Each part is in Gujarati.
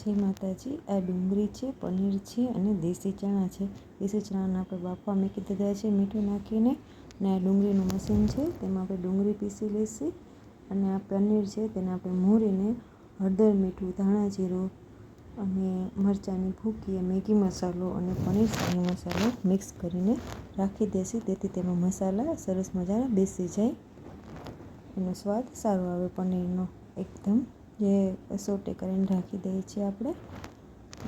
જય માતાજી, આ ડુંગળી છે, પનીર છે અને દેશી ચણા છે. દેશી ચણાને આપણે બાફવા મૂકી દીધા છે, મીઠું નાખીને અને આ ડુંગળીનું મશીન છે, તેમાં આપણે ડુંગળી પીસી લઈશું અને આ પનીર છે તેને આપણે મોરીને હળદર, મીઠું, ધાણા જીરું અને મરચાંની ભૂકી મેગી મસાલો અને પનીર શાહી મસાલો મિક્સ કરીને રાખી દેશી. તેથી તેમાં મસાલા સરસ મજાના બેસી જાય. એનો સ્વાદ સારો આવે પનીરનો, એકદમ. જે સોટે કરીને રાખી દઈએ છીએ આપણે.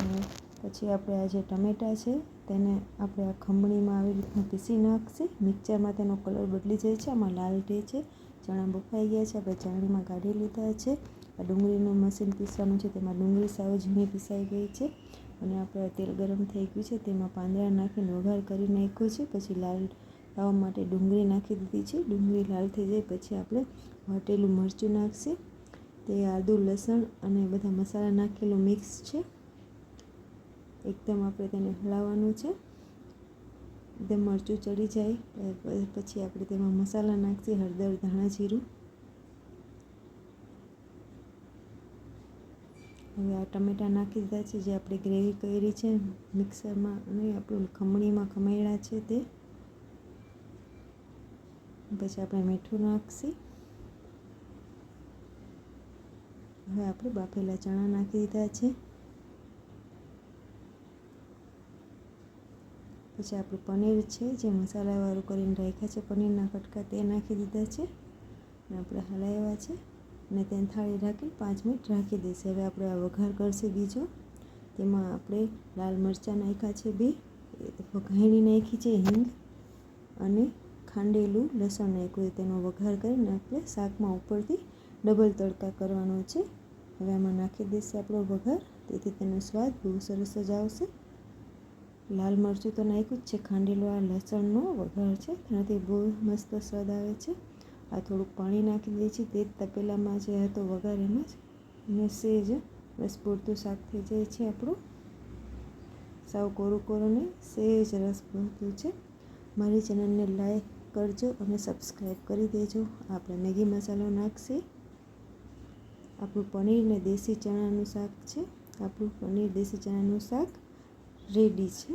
અને પછી આપણે આ જે ટમેટાં છે, તેને આપણે આ ખમણીમાં આવી રીતના પીસી નાખશે. મિક્સરમાં તેનો કલર બદલી જાય છે. આમાં લાલ થઈ છે. ચણા બફાઈ ગયા છે. આપણે ચાણીમાં કાઢી લીધા છે. આ ડુંગળીનું મશીન પીસવાનું છે. તેમાં ડુંગળી સાવ ઝીણી પીસાઈ ગઈ છે. અને આપણે તેલ ગરમ થઈ ગયું છે. તેમાં પાંદડા નાખીને વઘાર કરી નાખ્યો છે. પછી લાલ લાવવા માટે ડુંગળી નાખી દીધી છે. ડુંગળી લાલ થઈ જાય પછી આપણે વાટેલું મરચું નાખશે. તે આદું, લસણ અને બધા મસાલા નાખેલું મિક્સ છે. એકદમ આપણે તેને હલાવવાનું છે. એકદમ મરચું ચડી જાય પછી આપણે તેમાં મસાલા નાખીએ, હળદર, ધાણા, જીરું. હવે આ ટમેટાં નાખી દીધા છે, જે આપણે ગ્રેવી કરી છે, મિક્સરમાં અને આપણું ખમણીમાં ખમણ્યા છે તે. પછી આપણે મીઠું નાખશી. હવે આપણે બાફેલા ચણા નાખી દીધા છે. પછી આપણું પનીર છે, જે મસાલાવાળું કરીને રાખ્યા છે, પનીરના કટકા તે નાખી દીધા છે. અને આપણે હલાવ્યા છે. અને તેને થાળી રાખી પાંચ મિનિટ રાખી દઈશું. હવે આપણે આ વઘાર કરશે બીજો. તેમાં આપણે લાલ મરચાં નાખ્યા છે બે. વઘાણી નાખી છે હિંગ અને ખાંડેલું લસણ નાખ્યું તેનો વઘાર કરીને આપણે શાકમાં ઉપરથી ડબલ તડકા કરવાનો છે. હવે આમાં નાખી દેશે આપણો વઘાર. તેથી તેનો સ્વાદ બહુ સરસ જ આવશે. લાલ મરચું તો નાખ્યું જ છે. ખાંડેલું આ લસણનો વઘાર છે. તેનાથી બહુ મસ્ત સ્વાદ આવે છે. આ થોડુંક પાણી નાખી દઈએ છીએ. તે જ તપેલામાં જે હતો વઘાર, એમાં જ અને સેજ રસ પૂરતું શાક થઈ જાય છે આપણું. સાવ કોરું કોરું ને સેજ રસ પૂરતું છે. મારી ચેનલને લાઈક કરજો અને સબસ્ક્રાઈબ કરી દેજો. આપણે મેગી મસાલો નાખશે. આપણું પનીર ને દેશી ચણાનું શાક છે. આપણું પનીર દેશી ચણાનું શાક રેડી છે.